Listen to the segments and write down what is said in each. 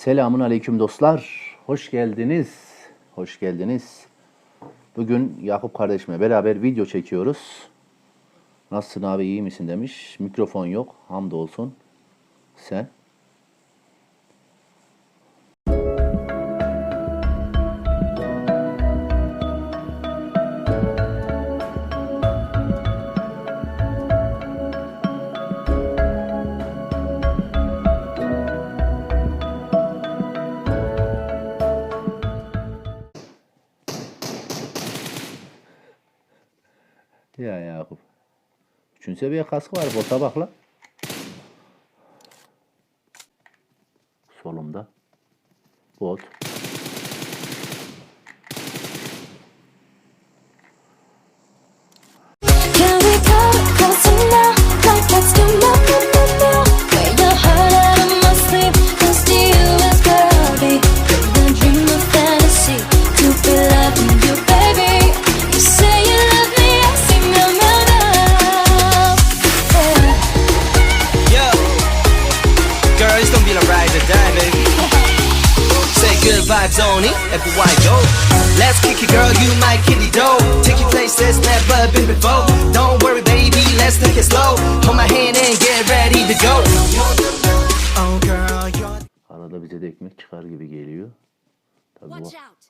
Selamun aleyküm dostlar. Hoş geldiniz. Hoş geldiniz. Bugün Yakup kardeşimle beraber video çekiyoruz. Nasılsın abi iyi misin demiş. Mikrofon yok. Hamdolsun. Sen? Ya Yakup. Üçüncü seviye kaskı var. Bota bak la. Solumda. Bot. Or die, baby. Say good vibes only, everywhere I go. Let's kick it, girl, you might kill it, dough. Take you places never been before. Don't worry, baby, let's take it slow. Hold my hand and get ready to go. Oh, girl, you're. Arada bize de ekmek çıkar gibi geliyor. Tabii bu, Watch out.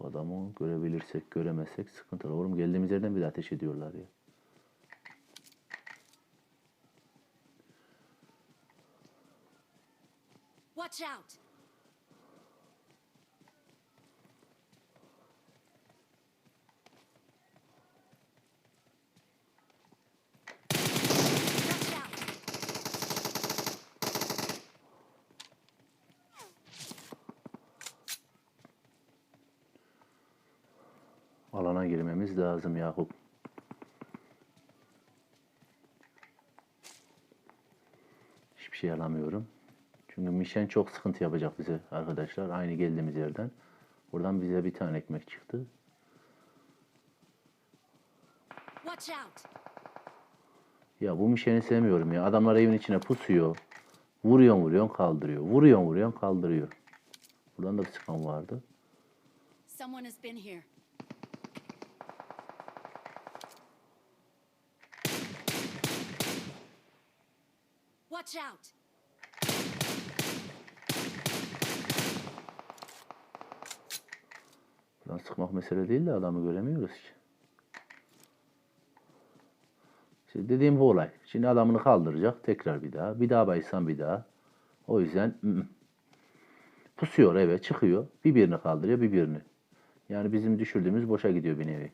bu adamı görebilirsek göremezsek sıkıntılı. Oğlum geldiğimiz yerden bir de ateş ediyorlar ya. Watch out. Alana girmemiz lazım Yakup. Hiçbir şey alamıyorum. Çünkü Mişen çok sıkıntı yapacak bize arkadaşlar. Aynı geldiğimiz yerden. Buradan bize bir tane ekmek çıktı. Ya bu Mişen'i sevmiyorum ya. Adamlar evin içine pusuyor. Vuruyorsun vuruyorsun kaldırıyor. Vuruyorsun vuruyorsun kaldırıyor. Buradan da bir sıkan vardı. Watch out. Buradan sıkmak mesele değil de adamı göremiyoruz ki. İşte dediğim bu olay. Şimdi adamını kaldıracak tekrar bir daha. Bir daha baysan bir daha. O yüzden pusuyor eve çıkıyor. Bir birini kaldırıyor bir birini. Yani bizim düşürdüğümüz boşa gidiyor bir nevi.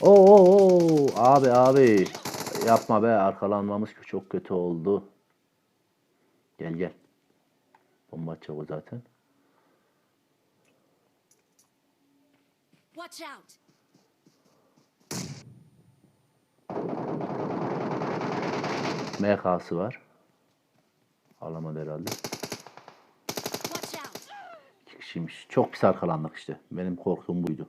Oo, oo. abi abi yapma be arkalanmamız çok kötü oldu. Gel gel. Bomba atacak o zaten. Watch out. MK'sı var. Alamadı herhalde. İki kişiymiş. Çok pis arkalandık işte. Benim korktuğum buydu.